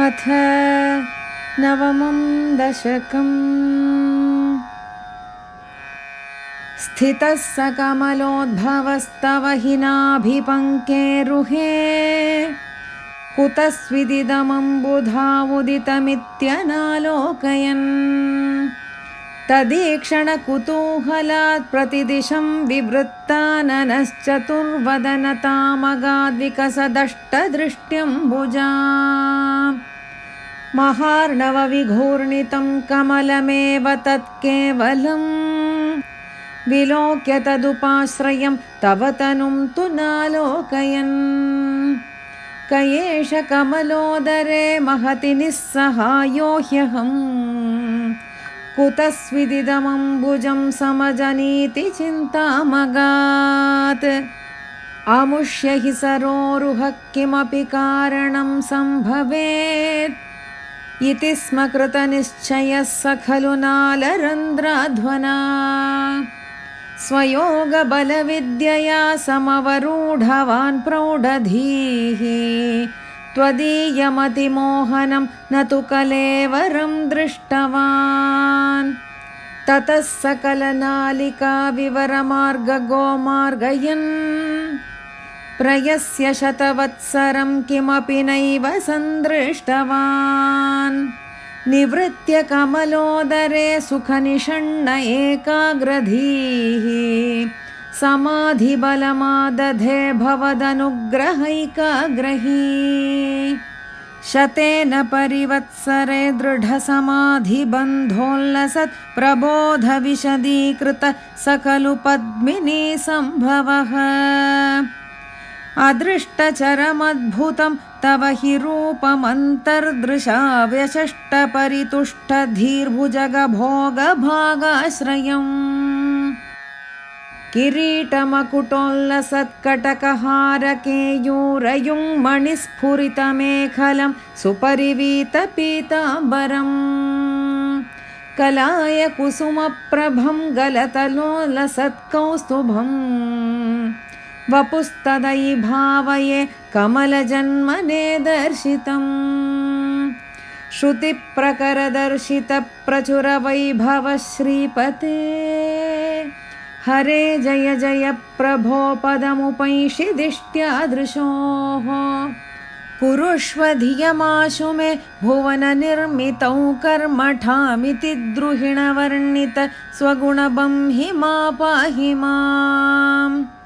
अथ नवमं दशकम्। स्थितः स कमलोद्भवस्तव हि नाभिपङ्केरुहे कुतस्विदिदमम्बुधावुदितमित्यनालोकयन्। तदीक्षणकुतूहलात् प्रतिदिशं विवृत्ताननश्चतुर्वदनतामगाद्विकसदष्टदृष्ट्यम्बुजा महार्णवविघूर्णितं कमलमेव तत्केवलम्। विलोक्य तदुपाश्रयं तव तनुं तु नालोकयन्। क एष कमलोदरे महति निःसहायो ह्यहम्। कुतस्विदिदमम्बुजं समजनीति चिन्तामगात्। आमुष्य हि सरोरुहः किमपि कारणं सम्भवेत् इति स्म कृतनिश्चयः स खलु नालरन्ध्राध्वना। स्वयोगबलविद्यया समवरूढवान् प्रौढधीः। त्वदीयमतिमोहनं न तु कलेवरं दृष्टवान्। ततः सकलनालिकाविवरमार्गगोमार्गयन् प्रयस्य शतवत्सरं किमपि नैव सन्दृष्टवान् निवृत्य कमलोदरे सुखनिषण्ण एकाग्रधीः। समाधिबलमादधे भवदनुग्रहैकाग्रही। शतेन परिवत्सरे दृढसमाधिबन्धोल्लसत् प्रबोधविशदीकृत स खलु पद्मिनी सम्भवः। अदृष्टचरमद्भुतं तव हि रूपमन्तर्दृशा व्यशष्टपरितुष्टधीर्भुजगभोगभागाश्रयम् किरीटमकुटोल्लसत्कटकहारकेयूरयुङ्मणिस्फुरितमेखलं सुपरिवीतपीताम्बरम्। कलाय कुसुमप्रभं गलतलोलसत्कौस्तुभम् वपुस्तदै भावये कमलजन्मने दर्शितम्। श्रुतिप्रकरदर्शितप्रचुरवैभव श्रीपते हरे जय जय प्रभो पदमुपैषि दिष्ट्यादृशोः कुरुष्व धियमाशु मे भुवननिर्मितौ कर्मठामिति द्रुहिणवर्णित स्वगुणबं हि मा पाहि माम्।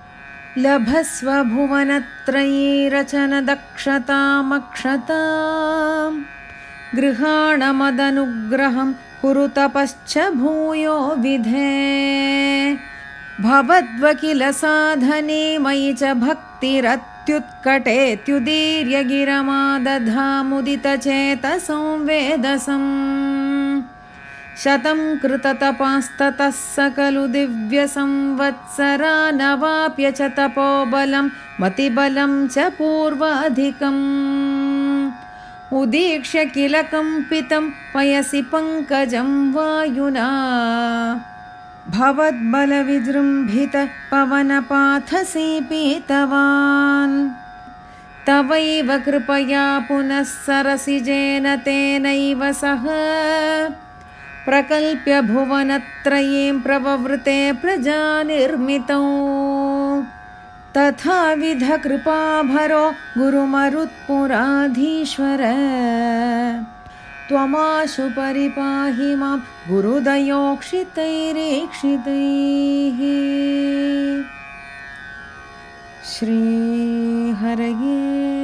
लभस्व भुवनत्रयीरचनदक्षतामक्षताम् गृहाणमदनुग्रहं कुरु तपश्च भूयो विधे। भवद्वकिल साधने मयि च भक्तिरत्युत्कटेत्युदीर्य गिरमादधामुदितचेतसंवेदसम् शतं कृततपास्ततः स खलु दिव्यसंवत्सरा नवाप्य च तपोबलं मतिबलं च पूर्वाधिकम्। उदीक्ष्य किल कम्पितं पयसि पङ्कजं वायुना। भवद्बलविजृम्भित पवनपाथसी पीतवान् तवैव कृपया पुनः सरसिजेन तेनैव सह प्रकल्प्य भुवनत्रयीं प्रववृते प्रजानिर्मितौ। तथाविध कृपाभरो गुरुमरुत्पुराधीश्वर। त्वमाशु परिपाहि माँ गुरुदयोक्षितैरेक्षितैः। श्रीहरये।